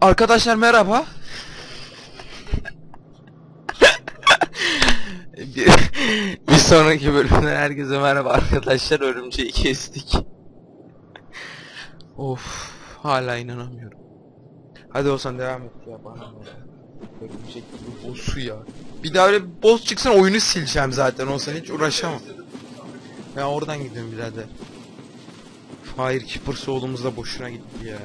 Arkadaşlar merhaba. bir, bir sonraki bölümden herkese merhaba arkadaşlar. Örümceği kestik. of, hala inanamıyorum. Hadi olsan devam et ya bana. Örümcek gibi boss'u ya. Bir daha öyle bir boss çıksın oyunu sileceğim zaten olsan hiç uğraşamam. Ben oradan gidiyorum birader. Fire Keeper oğlumuz da boşuna gitti ya.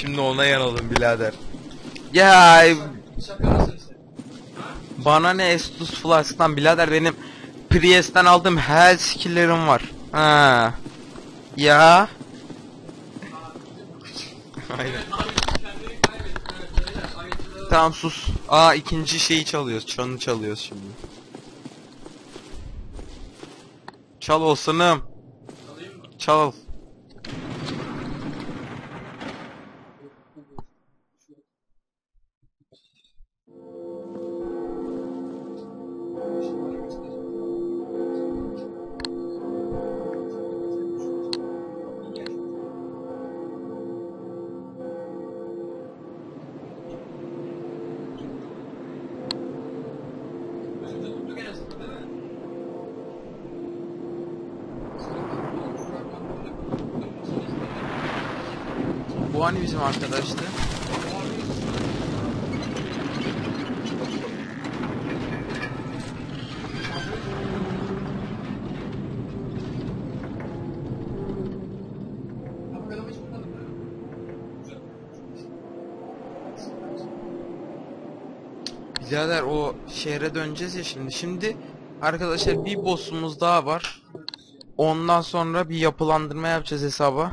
Şimdi ona yanalım birader. Ya bana ne Estus Flask'tan birader benim Priest'ten aldığım hell skill'lerim var. Ha. Ya. Aynen. Tamam sus. Aa ikinci şeyi çalıyoruz. Çanı çalıyoruz şimdi. Çal olsanım. Çal. Hani bizim arkadaştı? Birader o şehre döneceğiz ya şimdi. Şimdi arkadaşlar bir boss'umuz daha var. Ondan sonra bir yapılandırma yapacağız hesaba.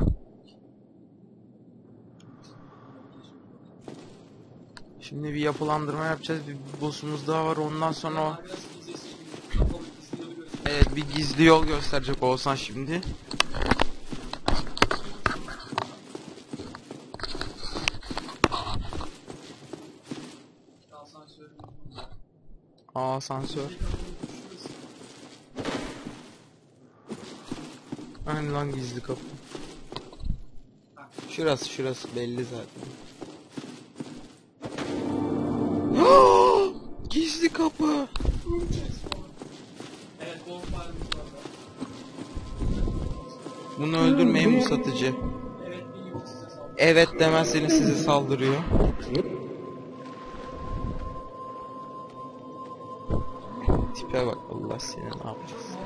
Şimdi bir yapılandırma yapacağız. Bir boss'umuz daha var. Ondan sonra o... Evet bir gizli yol gösterecek olsan şimdi. Aa asansör. Hani lan gizli kapı. Şurası şurası belli zaten. Kapı. Bunu öldürmeyin bu satıcı. Evet demezseniz size saldırıyor. Tipe bak Allah seni ne yapacağız.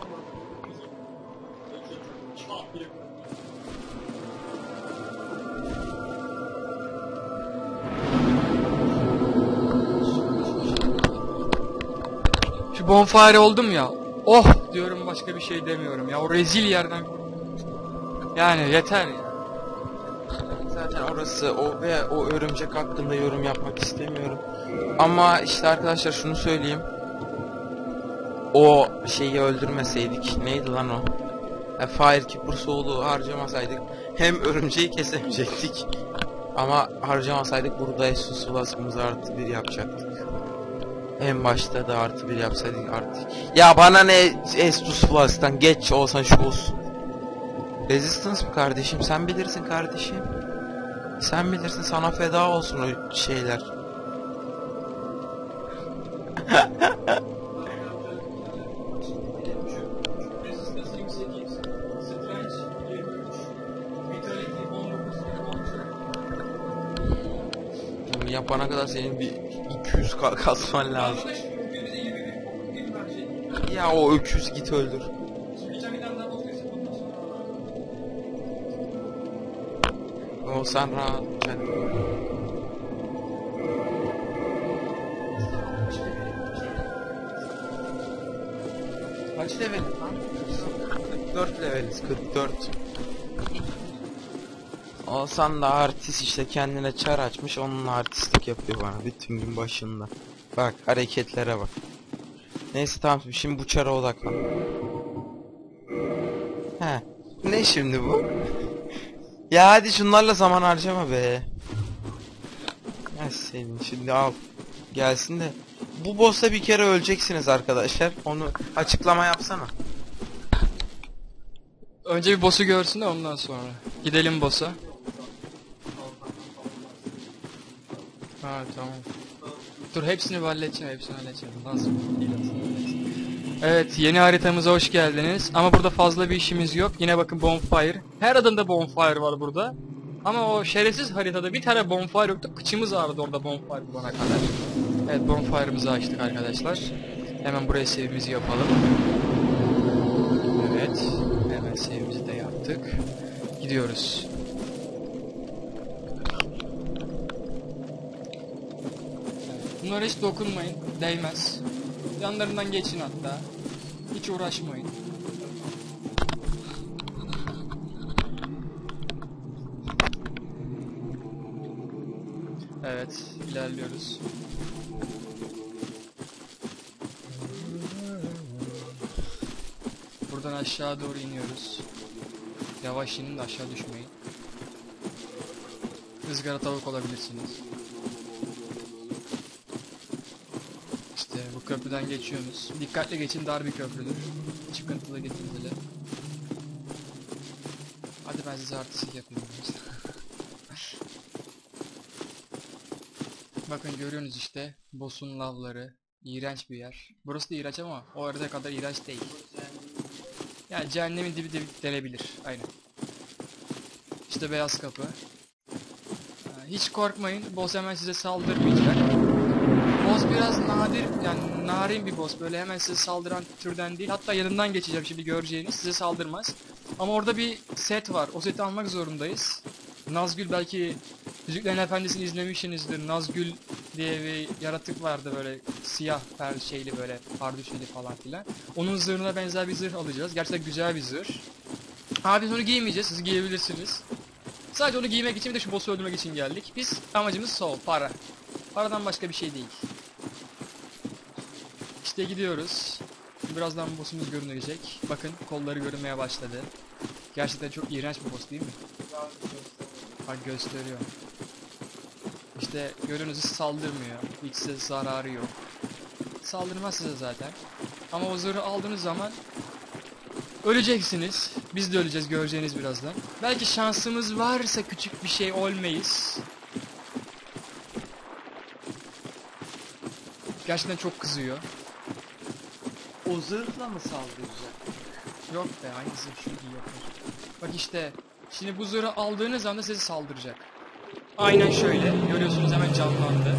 Bonfire oldum ya. Oh diyorum başka bir şey demiyorum ya. O rezil yerden. Yani yeter ya. Zaten orası o ve o örümcek hakkında yorum yapmak istemiyorum. Ama işte arkadaşlar şunu söyleyeyim. O şeyi öldürmeseydik. Neydi lan o? E, Firekeeper soğuluğu harcamasaydık hem örümceği kesemeyecektik. Ama harcamasaydık burada Essus Flask'ımızı artı bir yapacaktık. En başta da artı bir yapsaydık artık. Ya bana ne Estus Flask'tan geç olsan şu olsun. Resistance mı kardeşim? Sen bilirsin kardeşim. Sen bilirsin sana feda olsun o şeyler. Yapana kadar senin bir 200 ka- kasman lazım. Ya o öküz git öldür. O sen rahat. Sen... Kaç level lan? 44 leveliz 44. Olsan da artist işte kendine çar açmış onunla artistlik yapıyor bana bütün gün başında. Bak hareketlere bak. Neyse tamam şimdi bu çara odaklan. He. Ne şimdi bu? Ya hadi şunlarla zaman harcama be. Ya senin şimdi al. Gelsin de. Bu boss'ta bir kere öleceksiniz arkadaşlar. Onu açıklama yapsana. Önce bir boss'u görsün de ondan sonra. Gidelim boss'a. Ha tamam. Dur hepsini halledeceğim, hepsini halledeceğim. Lazım. Evet, yeni haritamıza hoş geldiniz. Ama burada fazla bir işimiz yok. Yine bakın bonfire. Her adımda bonfire var burada. Ama o şerefsiz haritada bir tane bonfire yoktu. Kıçımız ağrıdı orada bonfire bulana kadar. Evet, bonfire'ımızı açtık arkadaşlar. Hemen buraya save'imizi yapalım. Evet, hemen save'imizi de yaptık. Gidiyoruz. Bunlara hiç dokunmayın. Değmez. Yanlarından geçin hatta. Hiç uğraşmayın. Evet, ilerliyoruz. Buradan aşağı doğru iniyoruz. Yavaş inin de aşağı düşmeyin. Izgara tavuk olabilirsiniz. İşte bu köprüden geçiyorsunuz. Dikkatli geçin dar bir köprüdür. Çıkıntılı getirdiler. Hadi ben size artistik yapayım. Bakın görüyorsunuz işte boss'un lavları. İğrenç bir yer. Burası da iğrenç ama o arada kadar iğrenç değil. Yani cehennemin dibi dibi denebilir. Aynen. İşte beyaz kapı. Ha, Hiç korkmayın. Boss hemen size saldırmayacak. Boss biraz nadir yani narin bir boss. Böyle hemen size saldıran türden değil. Hatta yanından geçeceğim şimdi göreceğiniz. Size saldırmaz. Ama orada bir set var. O seti almak zorundayız. Nazgül belki Yüzüklerin Efendisi'ni izlemişsinizdir. Nazgül diye bir yaratık vardı böyle siyah per şeyli böyle pardüşeli falan filan. Onun zırhına benzer bir zırh alacağız. Gerçekten güzel bir zırh. Abi onu giymeyeceğiz. Siz giyebilirsiniz. Sadece onu giymek için bir de şu boss'u öldürmek için geldik. Biz amacımız sol, para. Paradan başka bir şey değil. İşte gidiyoruz. Birazdan boss'umuz görünecek. Bakın kolları görünmeye başladı. Gerçekten çok iğrenç bir boss değil mi? Bak gösteriyor. İşte görünüzü saldırmıyor. Hiç size zararı yok. Saldırmaz size zaten. Ama o zırhı aldığınız zaman öleceksiniz. Biz de öleceğiz göreceğiniz birazdan. Belki şansımız varsa küçük bir şey olmayız. Gerçekten çok kızıyor. O zırhla mı saldıracak? Yok be aynı zırh çok iyi yapar. Bak işte şimdi bu zırhı aldığınız anda size saldıracak. Aynen şöyle. Görüyorsunuz hemen canlandı.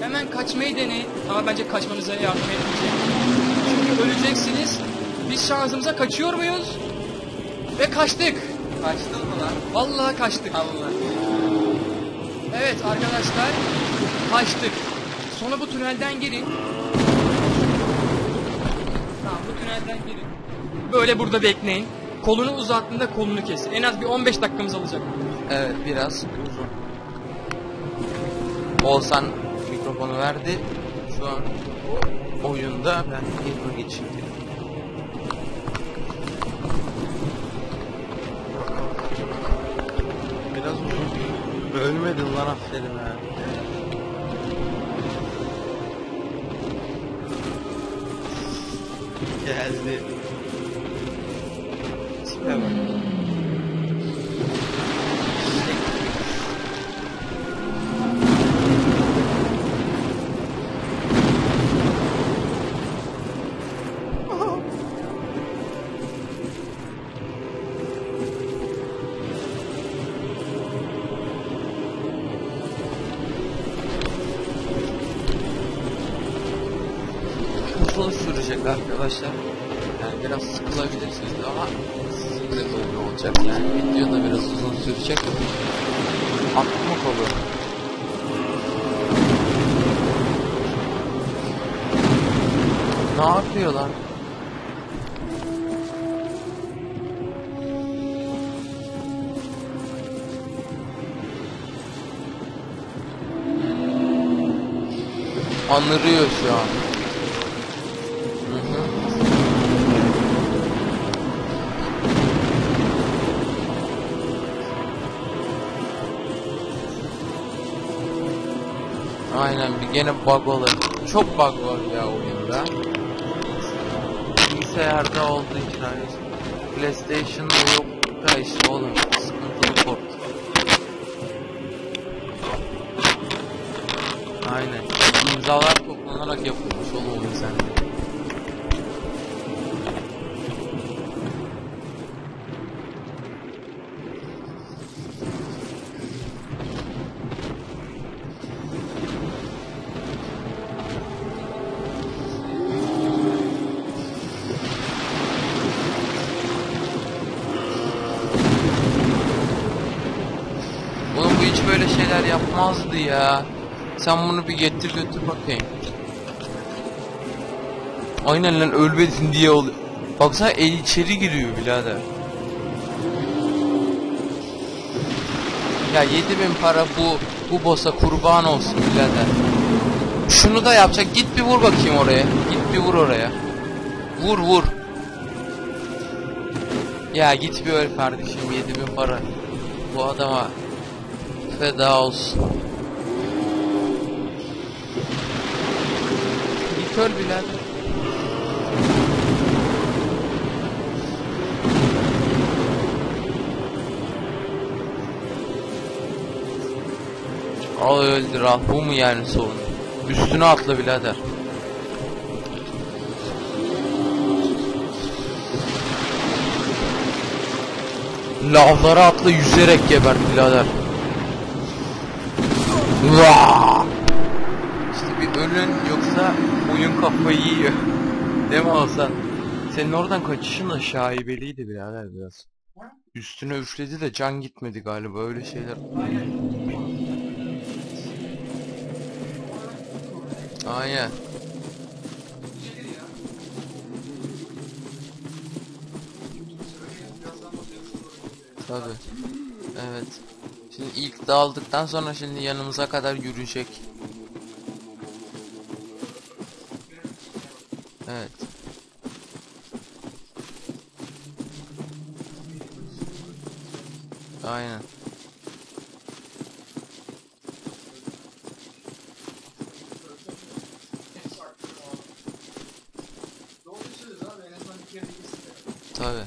Hemen kaçmayı deneyin ama bence kaçmanıza yardım etmeyecek. Çünkü öleceksiniz. Biz şansımıza kaçıyor muyuz? Ve kaçtık. Kaçtın mı lan? Vallahi kaçtık. Allah. Evet arkadaşlar kaçtık. Sonra bu tünelden girin. Tünelden girin. Böyle burada bekleyin. Kolunu uzattığında kolunu kesin. En az bir 15 dakikamız alacak. Evet biraz uzun. Olsan mikrofonu verdi. Şu an oyunda ben Gamer geçeyim. Biraz uzun. Ölmedin lan aferin ha. Geldi. Tipe bak. Sürecek arkadaşlar. Yani biraz sıkılabilirsiniz ama sizin de böyle olacak. Yani video da biraz uzun sürecek. Aklıma kolu. Ne yapıyorlar? Anırıyor şu an. Gene bug olur. Çok bug var ya oyunda. Bilgisayarda olduğu için hani PlayStation'da yok da işte oğlum sıkıntılı port. Aynen. İmzalar toplanarak yapılmış oğlum o. şeyler yapmazdı ya. Sen bunu bir getir götür bakayım. Aynen lan ölmedin diye oluyor. Baksana el içeri giriyor birader. Ya 7000 para bu bu boss'a kurban olsun birader. Şunu da yapacak. Git bir vur bakayım oraya. Git bir vur oraya. Vur vur. Ya git bir öl kardeşim 7000 para. Bu adama feda olsun. Git öl birader. Al öldür al. Bu mu yani sorun? Üstüne atla birader. Lavlara atla yüzerek geber birader. İşte bir ölün yoksa oyun kafayı yiyor. Değil mi Hasan? Senin oradan kaçışın da şaibeliydi birader biraz. Üstüne üfledi de can gitmedi galiba öyle şeyler. Aynen. Tabi. Evet. Şimdi ilk dağıldıktan sonra şimdi yanımıza kadar yürüyecek. Evet. Aynen. Tabi.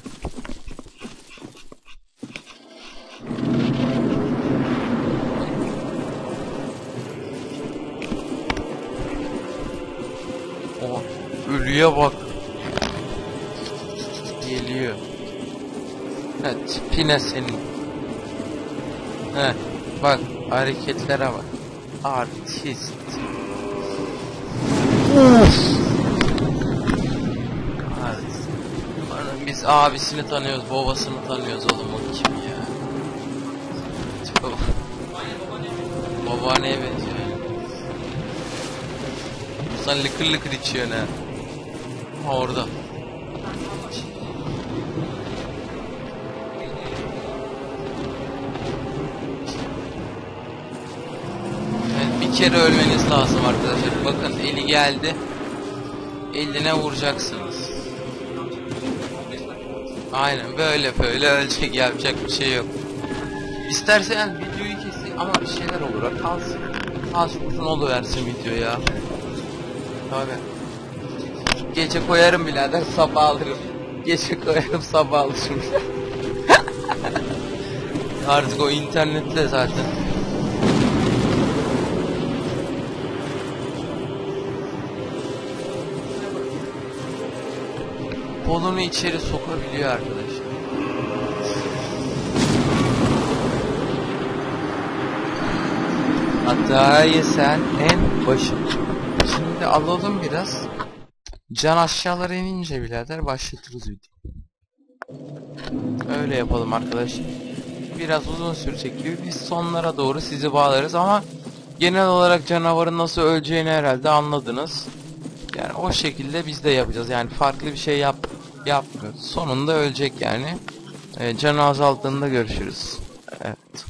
O ölüye bak. Geliyor. Evet, tipine senin. He, bak hareketlere bak. Artist. Artist. Biz abisini tanıyoruz, babasını tanıyoruz oğlum o kim ya? Bak. Babaanneye benziyor. Sen lıkır lıkır içiyorsun ha. Ha orada. Evet, bir kere ölmeniz lazım arkadaşlar. Bakın eli geldi. Eline vuracaksınız. Aynen böyle böyle ölecek yapacak bir şey yok. İstersen videoyu kesin ama bir şeyler olur. Kalsın. Uzun oluversin video ya. Tabi. Gece koyarım birader sabah alırım. Gece koyarım sabah alırım. Artık o internette zaten. Kolunu içeri sokabiliyor arkadaşlar. Hatayı sen en başı. Şimdi alalım biraz. Can aşağılara inince birader başlatırız video. Öyle yapalım arkadaş. Biraz uzun sürecek gibi biz sonlara doğru sizi bağlarız ama genel olarak canavarın nasıl öleceğini herhalde anladınız. Yani o şekilde biz de yapacağız. Yani farklı bir şey yap yapmıyoruz. Sonunda ölecek yani. Ee, canı azaldığında görüşürüz. Evet.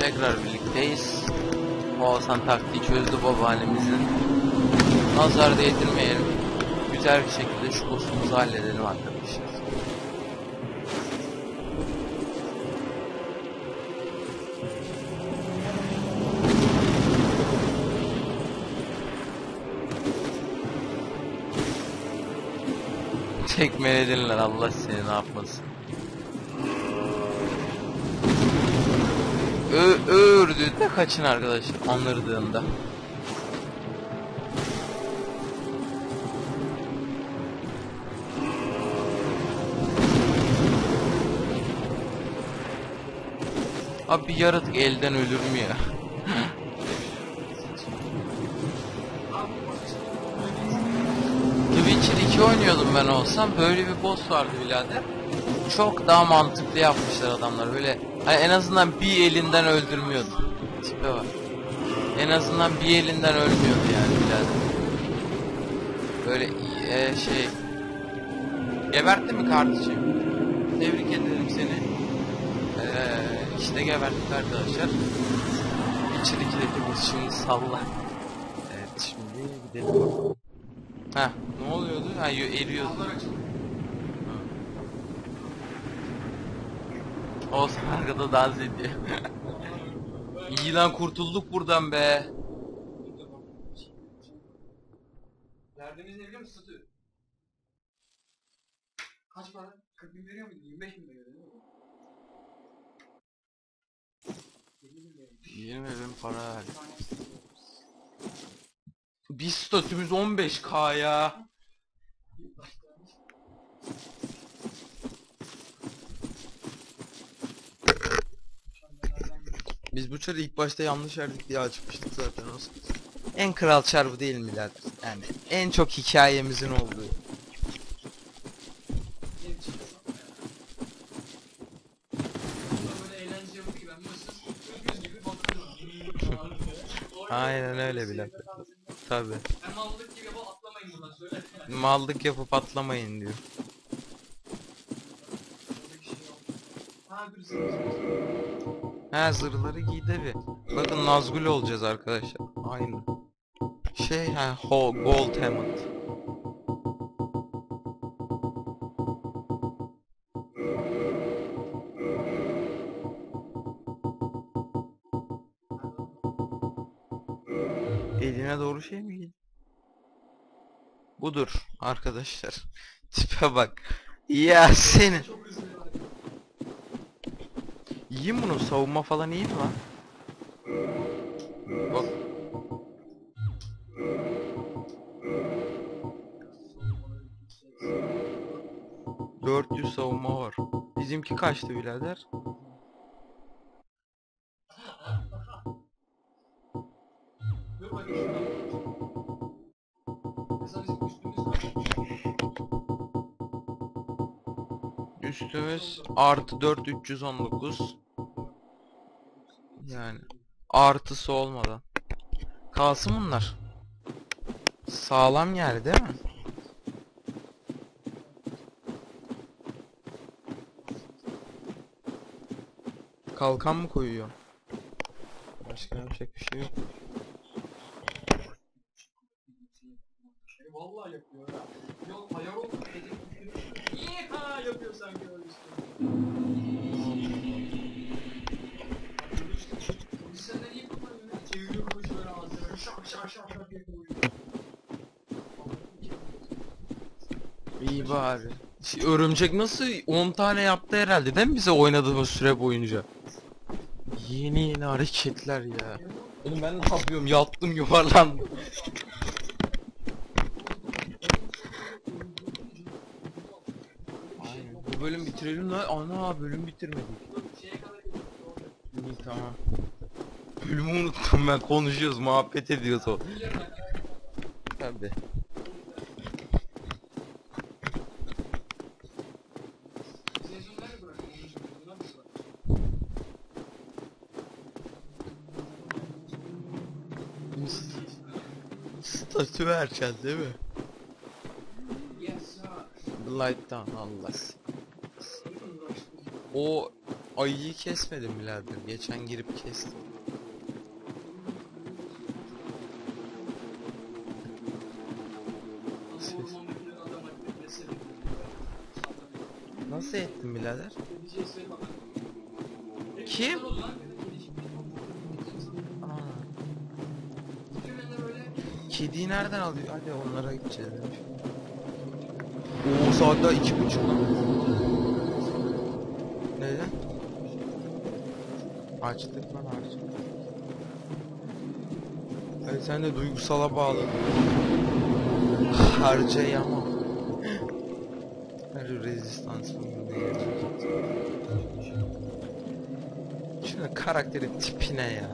Tekrar birlikteyiz. Oğuzhan taktiği çözdü babaannemizin. Nazar değdirmeyelim. Güzel bir şekilde şu boss'umuzu halledelim arkadaşlar. Tekmeledin lan Allah seni ne yapmasın. Ö öğürdüğünde kaçın arkadaşlar. Anırdığında. Abi bir yaratık elden ölür mü ya? The Witcher 2 oynuyordum ben olsam böyle bir boss vardı birader. Çok daha mantıklı yapmışlar adamlar böyle hani en azından bir elinden öldürmüyordu. Tipe var. En azından bir elinden ölmüyordu yani birader. Böyle e, şey Gebertti mi kardeşim? Tebrik ederim seni. Ee, işte geberttik arkadaşlar. Witcher 2'deki şimdi salla. Evet şimdi gidelim. Heh ne oluyordu? Ha yo- eriyordu. Olsun arkada dans ediyor. İyi lan kurtulduk buradan be. Derdimiz ne biliyor musun? Kaç para? 40 bin veriyor muydun? 25 bin veriyor değil mi? 20 bin veriyor. 20 bin para ver. Bir statümüz 15k ya. Biz bu çarı ilk başta yanlış verdik diye açmıştık zaten olsun. En kral çar bu değil mi birader? Yani en çok hikayemizin olduğu. Yeni çıktı. Burada böyle eğlence yapıyor ki ben mısır öküz gibi bakıyorum. Aynen öyle bile. Tabi. Mallık gibi yapıp atlamayın buradan söyle. Mallık yapıp atlamayın diyor. Ha zırhları giydi bir. Bakın Nazgul olacağız arkadaşlar. Aynı. Şey ha ho, Gold Helmet. Eline doğru şey mi giydi? Budur arkadaşlar. Tipe bak. Ya var. İyi bunun savunma falan iyi mi lan? Bak. ...400 savunma var. Bizimki kaçtı birader? Üstümüz artı 4 319. Yani artısı olmadan. Kalsın bunlar. Sağlam yer değil mi? Kalkan mı koyuyor? Başka yapacak bir şey yok. Şey vallahi yapıyor Şey, Örümcek nasıl 10 tane yaptı herhalde değil mi bize oynadığımız süre boyunca? Yeni yeni hareketler ya. Oğlum ben ne yapıyorum? Yattım yuvarlandım. Bu bölüm bitirelim lan. Ana bölüm bitirmedik. İyi tamam. Bölümü unuttum ben. Konuşuyoruz, muhabbet ediyoruz o. Tabii. Statü vereceğiz değil mi? Light'tan Allah. O ayıyı kesmedim birader. Geçen girip kestim. Nasıl ettin birader? Kim? Kediyi nereden alıyor? Hadi onlara gideceğiz. Oo saat daha iki buçuk lan. Neden? Açtık lan harcadık. Hadi sen de duygusala bağlı. Harcayamam. Her rezistans Şuna karakterin tipine ya.